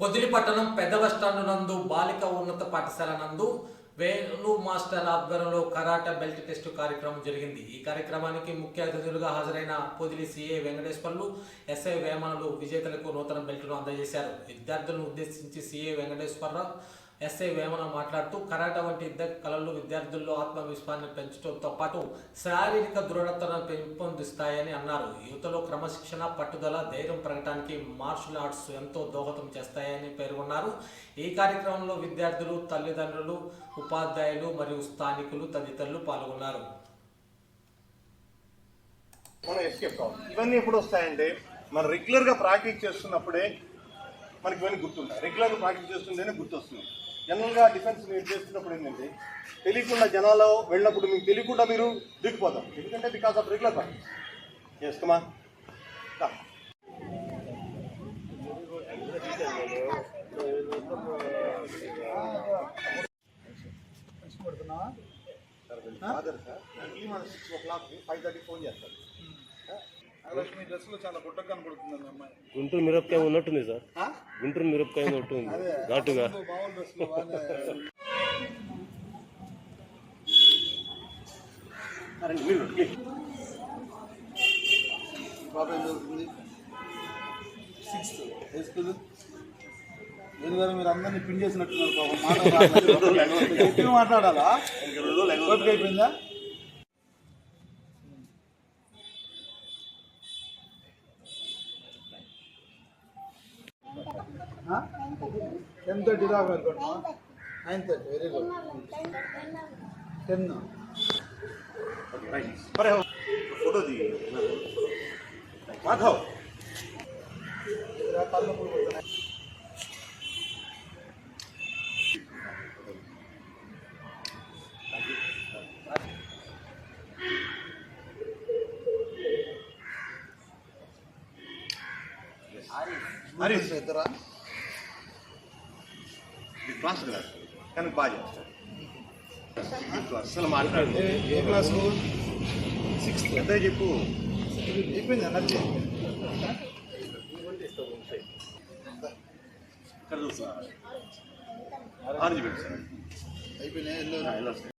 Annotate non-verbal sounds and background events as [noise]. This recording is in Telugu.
పొదిలి పట్టణం పెద్ద బస్టాండ్ నందు బాలిక ఉన్నత పాఠశాల నందు వేణు మాస్టర్ ఆధ్వర్యంలో కరాట బెల్ట్ టెస్ట్ కార్యక్రమం జరిగింది. ఈ కార్యక్రమానికి ముఖ్య అతిథులుగా హాజరైన పొదిలి సిఏ వెంకటేశ్వర్లు ఎస్ఐ వేమనులు విజేతలకు నూతన బెల్ట్ను అందజేశారు. విద్యార్థులను ఉద్దేశించి సిఏ వెంకటేశ్వరరావు ఎస్ఐ వేమన మాట్లాడుతూ కరాట వంటి ఇద్దరు కళలు విద్యార్థుల్లో ఆత్మవిశ్వాసాన్ని పెంచడంతో పాటు శారీరక దృఢతను పెంపొందిస్తాయని అన్నారు. యువతలో క్రమశిక్షణ పట్టుదల ధైర్యం పెరగడానికి మార్షల్ ఆర్ట్స్ ఎంతో దోహదం చేస్తాయని పేర్కొన్నారు. ఈ కార్యక్రమంలో విద్యార్థులు తల్లిదండ్రులు ఉపాధ్యాయులు మరియు స్థానికులు తదితరులు పాల్గొన్నారు. మనం ఎస్కేప్ కావాలి ఇవన్నీ ఎప్పుడు వస్తాయంటే మనం రెగ్యులర్గా ప్రాక్టీస్ చేస్తున్నప్పుడే మనకి ఇవన్నీ గుర్తుంటాయి. రెగ్యులర్గా ప్రాక్టీస్ చేస్తుంటేనే గుర్తొస్తుంది. జనరల్గా డిఫెన్స్ మీరు చేస్తున్నప్పుడు ఏంటంటే తెలియకుండా జనాల్లో వెళ్ళినప్పుడు మీకు తెలియకుండా మీరు దిగిపోతాం ఎందుకంటే బికాస్ ఆఫ్ రెగ్యులర్ ప్రాక్టీస్ చేస్తామా six o'clock five thirty phone చేస్తారు. లక్ష్మి డ్రెస్లో చాలా కనబడుతుంది అమ్మాయి. గుంటూరు మిరపకాయ ఉన్నట్టుంది సార్ గుంటూరు మిరపకాయ ఘాటుగా. లో బాగానే రండి, మీరు అందరినీ పిన్ చేసినట్టున్నారు పాపం. [laughs] మాట్లాడాలా? అయిపోయిందా? టెన్ థర్టీ దాకా అనుకోండి nine thirty very good ten photo దిగి మాధవ్. హరీష్ ఇద్దరా? ఇది క్లాస్ కదా? కానీ బాగా చేస్తాడు ఈ క్లాస్. అసలు మాట్లాడు. ఏ క్లాసు సిక్స్త్ అదే చెప్పు. అయిపోయింది ఎనర్జీ ఇక్కడ చూస్తా ఆరెంజ్ పెట్టు సార్. వస్తాయి